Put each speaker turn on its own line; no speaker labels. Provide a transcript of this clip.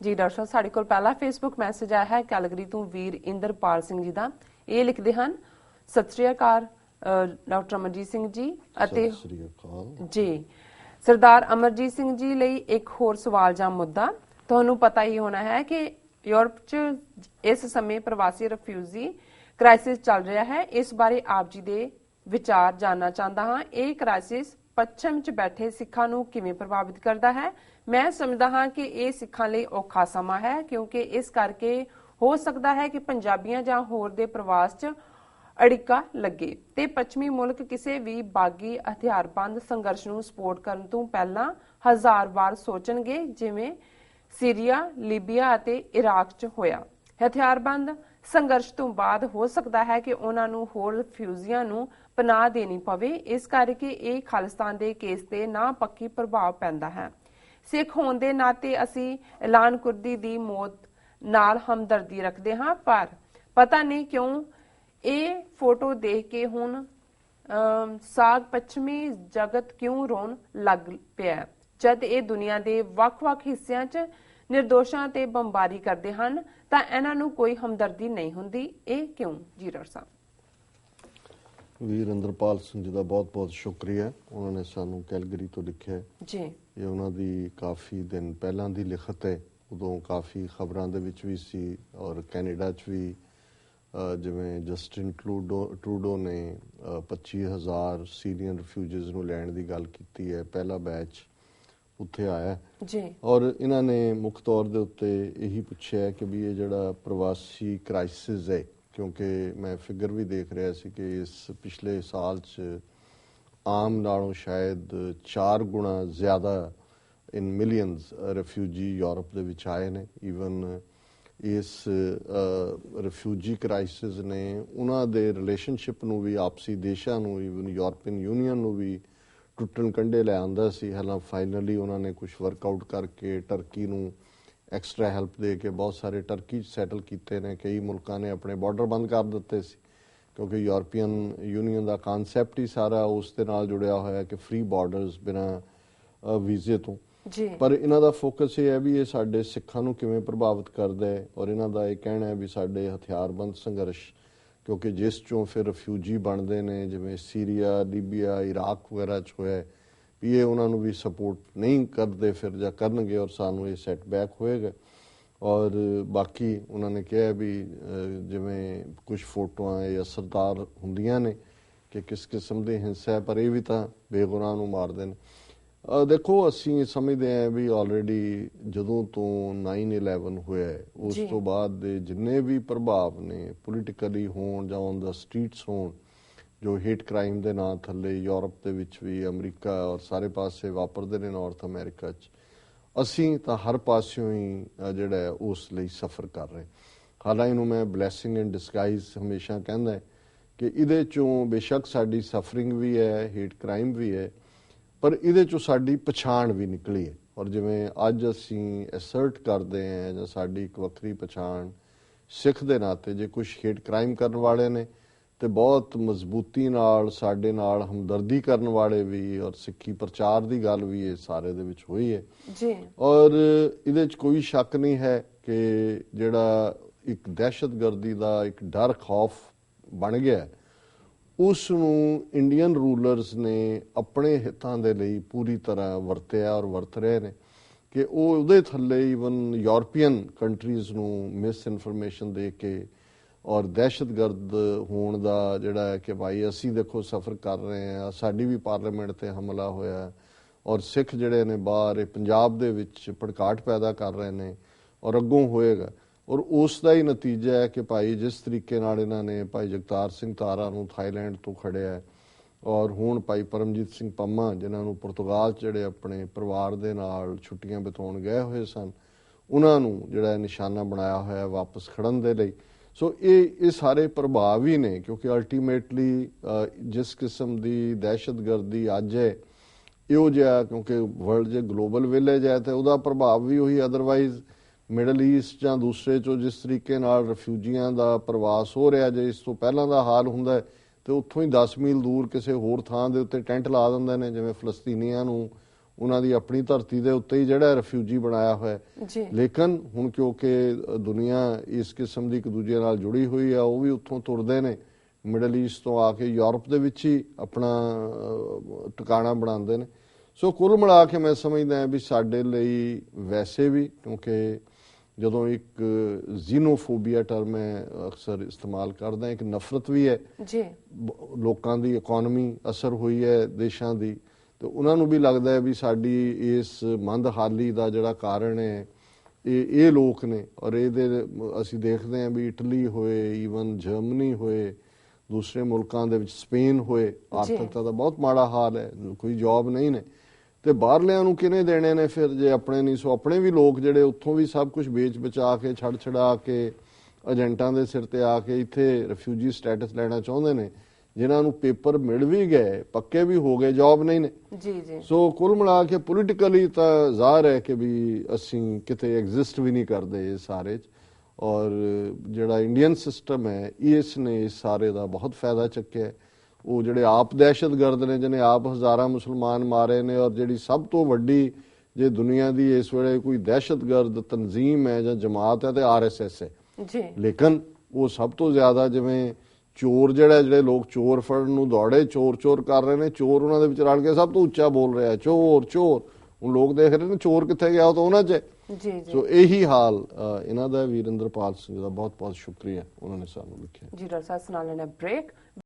ਜੀ ਡਾਕਟਰ ਸਾਹਿਬ ਸਾਡੇ ਕੋਲ ਪਹਿਲਾ ਫੇਸਬੁੱਕ ਮੈਸੇਜ ਆਇਆ ਹੈ ਕੈਲਗਰੀ ਤੋਂ ਵੀਰ ਇੰਦਰਪਾਲ ਸਿੰਘ ਜੀ ਦਾ। ਇਹ ਲਿਖਦੇ ਹਨ ਸਤਿ ਸ੍ਰੀ ਅਕਾਲ ਡਾਕਟਰ ਅਮਰਜੀਤ ਸਿੰਘ ਜੀ ਅਤੇ
ਸਤਿ ਸ੍ਰੀ ਅਕਾਲ।
ਜੀ ਸਰਦਾਰ ਅਮਰਜੀਤ ਸਿੰਘ ਜੀ ਲਈ ਇੱਕ ਹੋਰ ਸਵਾਲ ਜਾਂ ਮੁੱਦਾ। ਤੁਹਾਨੂੰ ਪਤਾ ਹੀ ਹੋਣਾ ਹੈ ਕਿ ਯੂਰਪ 'ਚ ਇਸ ਸਮੇਂ ਪ੍ਰਵਾਸੀ ਰਿਫਿਊਜੀ ਕ੍ਰਾਈਸਿਸ ਚੱਲ ਰਿਹਾ ਹੈ। ਇਸ ਬਾਰੇ ਆਪ ਜੀ ਦੇ ਵਿਚਾਰ ਜਾਨਣਾ ਚਾਹੁੰਦਾ ਹਾਂ। ਇਹ ਕ੍ਰਾਈਸਿਸ ਪੱਛਮ 'ਚ ਬੈਠੇ ਸਿੱਖਾਂ ਨੂੰ ਕਿਵੇਂ ਪ੍ਰਭਾਵਿਤ ਕਰਦਾ ਹੈ? ਮੈਂ ਸਮਝਦਾ ਹਾਂ ਕਿ ਇਹ ਸਿੱਖਾਂ ਲਈ ਔਖਾ ਸਮਾਂ ਹੈ, ਕਿਉਂਕਿ ਇਸ ਕਰਕੇ ਹੋ ਸਕਦਾ ਹੈ ਕਿ ਪੰਜਾਬੀਆਂ ਜਾਂ ਹੋਰ ਦੇ ਪ੍ਰਵਾਸ 'ਚ ਅੜਿੱਕਾ ਲੱਗੇ। ਤੇ ਪੱਛਮੀ ਮੁਲਕ ਕਿਸੇ ਵੀ ਬਾਗੀ ਹਥਿਆਰਬੰਦ ਸੰਘਰਸ਼ ਨੂੰ ਸਪੋਰਟ ਕਰਨ ਤੋਂ ਪਹਿਲਾਂ ਹਜ਼ਾਰ ਵਾਰ ਸੋਚਣਗੇ, ਜਿਵੇਂ ਸੀਰੀਆ, ਲੀਬੀਆ ਅਤੇ ਇਰਾਕ 'ਚ ਹੋਇਆ। ਹਥਿਆਰਬੰਦ ਸੰਘਰਸ਼ ਤੋਂ ਬਾਅਦ ਹੋ ਸਕਦਾ ਹੈ ਕਿ ਉਹਨਾਂ ਨੂੰ ਹੋਰ ਰਿਫਿਊਜੀਆਂ ਨੂੰ ਪਨਾਹ ਦੇਣੀ ਪਵੇ। ਇਸ ਕਰਕੇ ਇਹ ਖਾਲਿਸਤਾਨ ਦੇ ਕੇਸ ਤੇ ਨਾ ਪੱਕੀ ਪ੍ਰਭਾਵ ਪੈਂਦਾ ਹੈ। ਸਿੱਖ ਹੋਣ ਦੇ ਨਾਤੇ ਅਸੀਂ ਐਲਾਨ ਕੁਰਦੀ ਦੀ ਮੌਤ ਨਾਲ ਹਮਦਰਦੀ ਰੱਖਦੇ ਹਾਂ, ਪਰ ਪਤਾ ਨਹੀਂ ਕਿਉਂ ਇਹ ਫੋਟੋ ਦੇਖ ਕੇ ਹੁਣ ਸਾਗ ਪੱਛਮੀ ਜਗਤ ਕਿਉਂ ਰੋਣ ਲੱਗ ਪਿਆ ਜਦ ਇਹ ਦੁਨੀਆ ਦੇ ਵੱਖ-ਵੱਖ ਹਿੱਸਿਆਂ 'ਚ ਨਿਰਦੋਸ਼ਾਂ ਤੇ ਬੰਬਾਰੀ ਕਰਦੇ ਹਨ ਤਾਂ ਇਹਨਾਂ ਨੂੰ ਕੋਈ ਹਮਦਰਦੀ ਨਹੀਂ ਹੁੰਦੀ। ਇਹ ਕਿਉਂ? ਜੀ ਡਾਕਟਰ ਸਾਹਿਬ।
ਵੀਰ ਸਿੰਘ ਜੀ ਦਾ ਬਹੁਤ-ਬਹੁਤ ਸ਼ੁਕਰੀਆ। ਉਹਨਾਂ ਨੇ ਸਾਨੂੰ ਕੈਲਗਰੀ ਤੋਂ ਲਿਖਿਆ।
ਜੀ।
ਇਹ ਉਹਨਾਂ ਦੀ ਕਾਫੀ ਦਿਨ ਪਹਿਲਾਂ ਦੀ ਲਿਖਤ ਹੈ। ਉਦੋਂ ਕਾਫੀ ਖਬਰਾਂ ਦੇ ਵਿੱਚ ਵੀ ਸੀ ਔਰ ਕੈਨੇਡਾ 'ਚ ਵੀ ਜਿਵੇਂ ਜਸਟਿਨ ਟਰੂਡੋ ਟਰੂਡੋ ਨੇ ਅ, 25000 ਸੀਰੀਅਨ ਰਿਫਿਊਜੀਜ਼ ਨੂੰ ਲੈਣ ਦੀ ਗੱਲ ਕੀਤੀ ਹੈ। ਪਹਿਲਾ ਬੈਚ ਉੱਥੇ ਆਇਆ।
ਜੀ
ਔਰ ਇਹਨਾਂ ਨੇ ਮੁੱਖ ਤੌਰ ਦੇ ਉੱਤੇ ਇਹੀ ਪੁੱਛਿਆ ਕਿ ਵੀ ਇਹ ਜਿਹੜਾ ਪ੍ਰਵਾਸੀ ਕ੍ਰਾਈਸਿਸ ਹੈ ਕਿਉਂਕਿ ਮੈਂ ਫਿਗਰ ਵੀ ਦੇਖ ਰਿਹਾ ਸੀ ਕਿ ਇਸ ਪਿਛਲੇ ਸਾਲ 'ਚ ਆਮ ਨਾਲੋਂ ਸ਼ਾਇਦ 4 ਗੁਣਾ ਜ਼ਿਆਦਾ ਇਨ ਮਿਲੀਅਨਸ ਰਿਫਿਊਜੀ ਯੂਰਪ ਦੇ ਵਿੱਚ ਆਏ ਨੇ ਈਵਨ ਇਸ ਰਿਫਿਊਜੀ ਕ੍ਰਾਈਸਿਸ ਨੇ ਉਹਨਾਂ ਦੇ ਰਿਲੇਸ਼ਨਸ਼ਿਪ ਨੂੰ ਵੀ ਆਪਸੀ ਦੇਸ਼ਾਂ ਨੂੰ ਈਵਨ ਯੂਰਪੀਅਨ ਯੂਨੀਅਨ ਨੂੰ ਵੀ ਟੁੱਟਣ ਕੰਡੇ ਲੈ ਆਂਦਾ ਸੀ। ਹਾਲਾਂ ਫਾਈਨਲੀ ਉਹਨਾਂ ਨੇ ਕੁਝ ਵਰਕਆਊਟ ਕਰਕੇ ਟਰਕੀ ਨੂੰ ਐਕਸਟਰਾ ਹੈਲਪ ਦੇ ਕੇ ਬਹੁਤ ਸਾਰੇ ਟਰਕੀ ਸੈਟਲ ਕੀਤੇ ਨੇ। ਕਈ ਮੁਲਕਾਂ ਨੇ ਆਪਣੇ ਬਾਰਡਰ ਬੰਦ ਕਰ ਦਿੱਤੇ ਸੀ। ਕਿਉਂਕਿ ਯੂਰਪੀਅਨ ਯੂਨੀਅਨ ਦਾ ਕਨਸੈਪਟ ਹੀ ਸਾਰਾ ਉਸ ਦੇ ਨਾਲ ਜੁੜਿਆ ਹੋਇਆ ਹੈ ਕਿ ਫ੍ਰੀ ਬਾਰਡਰਸ ਬਿਨਾ ਵੀਜ਼ੇ ਤੋਂ।
ਜੀ।
ਪਰ ਇਹਨਾਂ ਦਾ ਫੋਕਸ ਇਹ ਹੈ ਵੀ ਇਹ ਸਾਡੇ ਸਿੱਖਾਂ ਨੂੰ ਕਿਵੇਂ ਪ੍ਰਭਾਵਿਤ ਕਰਦਾ ਹੈ ਔਰ ਇਹਨਾਂ ਦਾ ਇਹ ਕਹਿਣਾ ਹੈ ਵੀ ਸਾਡੇ ਹਥਿਆਰਬੰਦ ਸੰਘਰਸ਼ ਕਿਉਂਕਿ ਜਿਸ ਚੋਂ ਫਿਰ ਰਿਫਿਊਜੀ ਬਣਦੇ ਨੇ, ਜਿਵੇਂ ਸੀਰੀਆ, ਲੀਬੀਆ, ਇਰਾਕ ਵਗੈਰਾ ਚ ਹੋਇਆ ਵੀ ਇਹ ਉਹਨਾਂ ਨੂੰ ਵੀ ਸਪੋਰਟ ਨਹੀਂ ਕਰਦੇ ਫਿਰ ਜਾਂ ਕਰਨਗੇ ਔਰ ਸਾਨੂੰ ਇਹ ਸੈਟਬੈਕ ਹੋਏਗਾ। ਔਰ ਬਾਕੀ ਉਹਨਾਂ ਨੇ ਕਿਹਾ ਵੀ ਜਿਵੇਂ ਕੁਝ ਫੋਟੋਆਂ ਇਹ ਅਸਰਦਾਰ ਹੁੰਦੀਆਂ ਨੇ ਕਿ ਕਿਸ ਕਿਸਮ ਦੀ ਹਿੰਸਾ ਹੈ, ਪਰ ਇਹ ਵੀ ਤਾਂ ਬੇਗੁਨਾਹ ਨੂੰ ਮਾਰਦੇ ਨੇ। ਦੇਖੋ ਅਸੀਂ ਸਮਝਦੇ ਹਾਂ ਵੀ ਆਲਰੇਡੀ ਜਦੋਂ ਤੋਂ 9/11 ਹੋਇਆ ਉਸ। ਤੋਂ ਬਾਅਦ ਦੇ ਜਿੰਨੇ ਵੀ ਪ੍ਰਭਾਵ ਨੇ ਪੋਲੀਟੀਕਲੀ ਹੋਣ ਜਾਂ ਔਨ ਦਾ ਸਟਰੀਟਸ ਹੋਣ ਜੋ ਹੇਟ ਕ੍ਰਾਈਮ ਦੇ ਨਾਂ ਥੱਲੇ ਯੂਰਪ ਦੇ ਵਿੱਚ ਵੀ ਅਮਰੀਕਾ ਔਰ ਸਾਰੇ ਪਾਸੇ ਵਾਪਰਦੇ ਨੇ ਨਾਰਥ ਅਮਰੀਕਾ 'ਚ ਅਸੀਂ ਤਾਂ ਹਰ ਪਾਸਿਓਂ ਹੀ ਜਿਹੜਾ ਉਸ ਲਈ ਸਫਰ ਕਰ ਰਹੇ ਹਾਲਾਂਕਿ ਇਹਨੂੰ ਮੈਂ ਬਲੇਸਿੰਗ ਇਨ ਡਿਸਗਾਈਜ਼ ਹਮੇਸ਼ਾ ਕਹਿੰਦਾ ਕਿ ਇਹਦੇ ਚੋਂ ਬੇਸ਼ੱਕ ਸਾਡੀ ਸਫਰਿੰਗ ਵੀ ਹੈ ਹੇਟ ਕ੍ਰਾਈਮ ਵੀ ਹੈ ਪਰ ਇਹਦੇ ਚੋਂ ਸਾਡੀ ਪਛਾਣ ਵੀ ਨਿਕਲੀ ਹੈ। ਔਰ ਜਿਵੇਂ ਅੱਜ ਅਸੀਂ ਅਸਰਟ ਕਰਦੇ ਹਾਂ ਜਾਂ ਸਾਡੀ ਇੱਕ ਵੱਖਰੀ ਪਛਾਣ ਸਿੱਖ ਦੇ ਨਾਤੇ ਜੇ ਕੁਝ ਹੇਟ ਕ੍ਰਾਈਮ ਕਰਨ ਵਾਲੇ ਨੇ ਤੇ ਬਹੁਤ ਮਜ਼ਬੂਤੀ ਨਾਲ ਸਾਡੇ ਨਾਲ ਹਮਦਰਦੀ ਕਰਨ ਵਾਲੇ ਵੀ ਔਰ ਸਿੱਖੀ ਪ੍ਰਚਾਰ ਦੀ ਗੱਲ ਵੀ ਇਹ ਸਾਰੇ ਦੇ ਵਿੱਚ ਹੋਈ ਹੈ।
ਜੀ।
ਔਰ ਇਹਦੇ 'ਚ ਕੋਈ ਸ਼ੱਕ ਨਹੀਂ ਹੈ ਕਿ ਜਿਹੜਾ ਇੱਕ ਦਹਿਸ਼ਤਗਰਦੀ ਦਾ ਇੱਕ ਡਰ ਖੌਫ ਬਣ ਗਿਆ ਹੈ, ਉਸ ਨੂੰ ਇੰਡੀਅਨ ਰੂਲਰਸ ਨੇ ਆਪਣੇ ਹਿੱਤਾਂ ਦੇ ਲਈ ਪੂਰੀ ਤਰ੍ਹਾਂ ਵਰਤਿਆ ਔਰ ਵਰਤ ਰਹੇ ਨੇ ਕਿ ਉਹ ਉਹਦੇ ਥੱਲੇ ਈਵਨ ਯੂਰਪੀਅਨ ਕੰਟਰੀਜ਼ ਨੂੰ ਮਿਸ ਇਨਫੋਰਮੇਸ਼ਨ ਦੇ ਕੇ ਔਰ ਦਹਿਸ਼ਤਗਰਦ ਹੋਣ ਦਾ ਜਿਹੜਾ ਹੈ ਕਿ ਭਾਈ ਅਸੀਂ ਦੇਖੋ ਸਫਰ ਕਰ ਰਹੇ ਹਾਂ, ਸਾਡੀ ਵੀ ਪਾਰਲੀਮੈਂਟ ਤੇ ਹਮਲਾ ਹੋਇਆ ਔਰ ਸਿੱਖ ਜਿਹੜੇ ਨੇ ਬਾਹਰ ਇਹ ਪੰਜਾਬ ਦੇ ਵਿੱਚ ਭੜਕਾਟ ਪੈਦਾ ਕਰ ਰਹੇ ਨੇ ਔਰ ਅੱਗੋਂ ਹੋਏਗਾ। ਔਰ ਉਸ ਦਾ ਹੀ ਨਤੀਜਾ ਹੈ ਕਿ ਭਾਈ ਜਿਸ ਤਰੀਕੇ ਨਾਲ ਇਹਨਾਂ ਨੇ ਭਾਈ ਜਗਤਾਰ ਸਿੰਘ ਤਾਰਾ ਨੂੰ ਥਾਈਲੈਂਡ ਤੋਂ ਖੜਿਆ ਹੈ ਔਰ ਹੁਣ ਭਾਈ ਪਰਮਜੀਤ ਸਿੰਘ ਪੰਮਾ, ਜਿਨ੍ਹਾਂ ਨੂੰ ਪੁਰਤਗਾਲ 'ਚ ਜਿਹੜੇ ਆਪਣੇ ਪਰਿਵਾਰ ਦੇ ਨਾਲ ਛੁੱਟੀਆਂ ਬਿਤਾਉਣ ਗਏ ਹੋਏ ਸਨ, ਉਹਨਾਂ ਨੂੰ ਜਿਹੜਾ ਨਿਸ਼ਾਨਾ ਬਣਾਇਆ ਹੋਇਆ ਵਾਪਸ ਖੜਨ ਦੇ ਲਈ। ਸੋ ਇਹ ਇਹ ਸਾਰੇ ਪ੍ਰਭਾਵ ਹੀ ਨੇ, ਕਿਉਂਕਿ ਅਲਟੀਮੇਟਲੀ ਜਿਸ ਕਿਸਮ ਦੀ ਦਹਿਸ਼ਤਗਰਦੀ ਅੱਜ ਹੈ, ਇਹੋ ਜਿਹਾ ਕਿਉਂਕਿ ਵਰਲਡ ਜੇ ਗਲੋਬਲ ਵਿਲੇਜ ਹੈ, ਤੇ ਉਹਦਾ ਪ੍ਰਭਾਵ ਵੀ ਉਹੀ ਅਦਰਵਾਈਜ਼ ਮਿਡਲ ਈਸਟ ਜਾਂ ਦੂਸਰੇ ਚੋਂ ਜਿਸ ਤਰੀਕੇ ਨਾਲ ਰਿਫਿਊਜੀਆਂ ਦਾ ਪ੍ਰਵਾਸ ਹੋ ਰਿਹਾ ਜੇ ਇਸ ਤੋਂ ਪਹਿਲਾਂ ਦਾ ਹਾਲ ਹੁੰਦਾ ਹੈ ਤੇ ਉੱਥੋਂ ਹੀ 10 ਮੀਲ ਦੂਰ ਕਿਸੇ ਹੋਰ ਥਾਂ ਦੇ ਉੱਤੇ ਟੈਂਟ ਲਾ ਦਿੰਦੇ ਨੇ ਜਿਵੇਂ ਫਲਸਤੀਨੀਆਂ ਨੂੰ ਉਹਨਾਂ ਦੀ ਆਪਣੀ ਧਰਤੀ ਦੇ ਉੱਤੇ ਹੀ ਜਿਹੜਾ ਰਿਫਿਊਜੀ ਬਣਾਇਆ ਹੋਇਆ ਹੈ। ਲੇਕਿਨ ਹੁਣ ਕਿਉਂਕਿ ਦੁਨੀਆ ਇਸ ਕਿਸਮ ਦੀ ਇੱਕ ਦੂਜੇ ਨਾਲ ਜੁੜੀ ਹੋਈ ਆ ਉਹ ਵੀ ਉੱਥੋਂ ਤੁਰਦੇ ਨੇ ਮਿਡਲ ਈਸਟ ਤੋਂ ਆ ਕੇ ਯੂਰਪ ਦੇ ਵਿੱਚ ਹੀ ਆਪਣਾ ਟਿਕਾਣਾ ਬਣਾਉਂਦੇ ਨੇ। ਸੋ ਕੁੱਲ ਮਿਲਾ ਕੇ ਮੈਂ ਸਮਝਦਾ ਹਾਂ ਵੀ ਸਾਡੇ ਲਈ ਵੈਸੇ ਵੀ ਕਿਉਂਕਿ ਜਦੋਂ ਇੱਕ ਜ਼ੀਨੋਫੋਬੀਆ ਟਰਮ ਹੈ ਅਕਸਰ ਇਸਤੇਮਾਲ ਕਰਦਾ ਇੱਕ ਨਫ਼ਰਤ ਵੀ ਹੈ।
ਜੀ।
ਲੋਕਾਂ ਦੀ ਇਕਨੋਮੀ ਅਸਰ ਹੋਈ ਹੈ ਦੇਸ਼ਾਂ ਦੀ। ਤੇ ਉਹਨਾਂ ਨੂੰ ਵੀ ਲੱਗਦਾ ਹੈ ਵੀ ਸਾਡੀ ਇਸ ਮੰਦਹਾਲੀ ਦਾ ਜਿਹੜਾ ਕਾਰਨ ਹੈ ਇਹ ਇਹ ਲੋਕ ਨੇ। ਔਰ ਇਹਦੇ ਅਸੀਂ ਦੇਖਦੇ ਹਾਂ ਵੀ ਇਟਲੀ ਹੋਏ ਈਵਨ ਜਰਮਨੀ ਹੋਏ ਦੂਸਰੇ ਮੁਲਕਾਂ ਦੇ ਵਿੱਚ ਸਪੇਨ ਹੋਏ ਆਰਥਿਕਤਾ ਦਾ ਬਹੁਤ ਮਾੜਾ ਹਾਲ ਹੈ ਕੋਈ ਜੌਬ ਨਹੀਂ ਨੇ। ਤੇ ਬਾਹਰਲਿਆਂ ਨੂੰ ਕਿਹਨੇ ਦੇਣੇ ਨੇ ਫਿਰ ਜੇ ਆਪਣੇ ਨਹੀਂ? ਸੋ ਆਪਣੇ ਵੀ ਲੋਕ ਜਿਹੜੇ ਉੱਥੋਂ ਵੀ ਸਭ ਕੁਝ ਵੇਚ ਬਚਾ ਕੇ ਛੜ ਛੜਾ ਕੇ ਏਜੰਟਾਂ ਦੇ ਸਿਰ ਤੇ ਆ ਕੇ ਇੱਥੇ ਰਿਫਿਊਜੀ ਸਟੇਟਸ ਲੈਣਾ ਚਾਹੁੰਦੇ ਨੇ ਜਿਨ੍ਹਾਂ ਨੂੰ ਪੇਪਰ ਮਿਲ ਵੀ ਗਏ ਪੱਕੇ ਵੀ ਹੋ ਗਏ ਜੌਬ ਨਹੀਂ ਨੇ।
ਜੀ ਜੀ।
ਸੋ ਕੁੱਲ ਮਿਲਾ ਕੇ ਪੋਲੀਟੀਕਲੀ ਤਾਂ ਜ਼ਾਹਰ ਹੈ ਕਿ ਵੀ ਅਸੀਂ ਕਿਤੇ ਐਗਜ਼ਿਸਟ ਵੀ ਨਹੀਂ ਕਰਦੇ ਸਾਰੇ ਚ। ਔਰ ਜਿਹੜਾ ਇੰਡੀਅਨ ਸਿਸਟਮ ਹੈ ਇਸ ਨੇ ਸਾਰੇ ਦਾ ਬਹੁਤ ਫਾਇਦਾ ਚੱਕਿਆ ਹੈ। ਉਹ ਜਿਹੜੇ ਆਪ ਦਹਿਸ਼ਤਗਰਦ ਨੇ ਜਿਹਨੇ ਆਪ ਹਜ਼ਾਰਾਂ ਮੁਸਲਮਾਨ ਮਾਰੇ ਨੇ ਔਰ ਜਿਹੜੀ ਸਭ ਤੋਂ ਵੱਡੀ ਜੇ ਦੁਨੀਆ ਦੀ ਇਸ ਵੇਲੇ ਕੋਈ ਦਹਿਸ਼ਤਗਰਦ ਤਨਜ਼ੀਮ ਹੈ ਜਾਂ ਜਮਾਤ ਹੈ ਤੇ ਆਰਐਸਐਸ ਹੈ।
ਜੀ।
ਲੇਕਿਨ ਉਹ ਸਭ ਤੋਂ ਜ਼ਿਆਦਾ ਜਿਵੇਂ ਚੋਰ ਜਿਹੜਾ ਜਿਹੜੇ ਲੋਕ ਚੋਰ ਫੜਨ ਨੂੰ ਦੌੜੇ ਚੋਰ ਚੋਰ ਕਰ ਰਹੇ ਨੇ ਚੋਰ ਉਹਨਾਂ ਦੇ ਵਿੱਚ ਰਲ ਕੇ ਸਭ ਤੋਂ ਉੱਚਾ ਬੋਲ ਰਿਹਾ ਚੋਰ ਚੋਰ। ਹੁਣ ਲੋਕ ਦੇਖ ਰਹੇ ਨੇ ਚੋਰ ਕਿੱਥੇ ਗਿਆ ਉਹ ਤਾਂ ਉਹਨਾਂ 'ਚ।
ਜੀ ਜੀ।
ਸੋ ਇਹੀ ਹਾਲ ਇਹਨਾਂ ਦਾ ਵੀਰਿੰਦਰਪਾਲ ਸਿੰਘ ਦਾ ਬਹੁਤ ਬਹੁਤ ਸ਼ੁਕਰੀਆ। ਉਹਨਾਂ ਨੇ ਸਾਨੂੰ ਲਿਖਿਆ।
ਜੀ ਡਾਕਟਰ ਸਾਹਿਬ ਸੁਣਾ ਲੈਣਾ ਬ੍ਰੇਕ